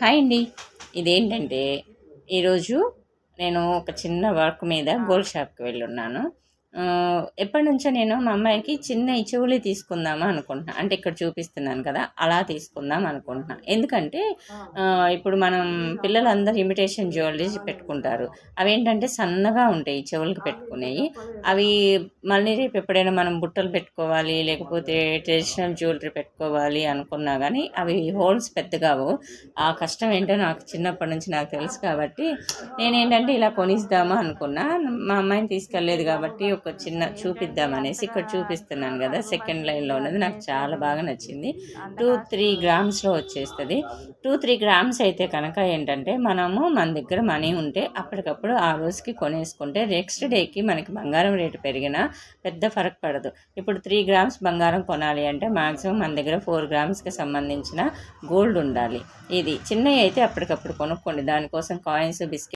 Hi అండి. ఇదేంటంటే ఈరోజు నేను ఒక చిన్న వర్క్ మీద గోల్డ్ షాప్కి వెళ్ళున్నాను. ఎప్పటి నుంచో నేను మా అమ్మాయికి చిన్న ఈ చెవులు తీసుకుందామా అనుకుంటున్నా. అంటే ఇక్కడ చూపిస్తున్నాను కదా అలా తీసుకుందాం అనుకుంటున్నా. ఎందుకంటే ఇప్పుడు మనం పిల్లలందరూ ఇమిటేషన్ జ్యువెలరీ పెట్టుకుంటారు. అవి ఏంటంటే సన్నగా ఉంటాయి చెవులకు పెట్టుకునేవి అవి మళ్ళీ రేపు ఎప్పుడైనా మనం బుట్టలు పెట్టుకోవాలి లేకపోతే ట్రెడిషనల్ జ్యువెలరీ పెట్టుకోవాలి అనుకున్నా కానీ అవి హోల్స్ పెద్దగావు ఆ కష్టం ఏంటో నాకు చిన్నప్పటి నుంచి నాకు తెలుసు కాబట్టి నేనేంటంటే ఇలా కొనిద్దామా అనుకున్నా. మా అమ్మాయిని తీసుకెళ్ళలేదు కాబట్టి ఒక చిన్న చూపిద్దామనేసి ఇక్కడ చూపిస్తున్నాను కదా సెకండ్ లైన్లో ఉన్నది. నాకు చాలా బాగా నచ్చింది. టూ త్రీ గ్రామ్స్లో వచ్చేస్తుంది. టూ త్రీ గ్రామ్స్ అయితే కనుక ఏంటంటే మనము మన దగ్గర మనీ ఉంటే అప్పటికప్పుడు ఆ రోజుకి కొనేసుకుంటే నెక్స్ట్ డేకి మనకి బంగారం రేటు పెరిగినా పెద్ద ఫరక్ పడదు. ఇప్పుడు త్రీ గ్రామ్స్ బంగారం కొనాలి అంటే మాక్సిమం మన దగ్గర ఫోర్ గ్రామ్స్కి సంబంధించిన గోల్డ్ ఉండాలి. ఇది చిన్నవి అయితే అప్పటికప్పుడు కొనుక్కోండి. దానికోసం కాయిన్స్ బిస్కెట్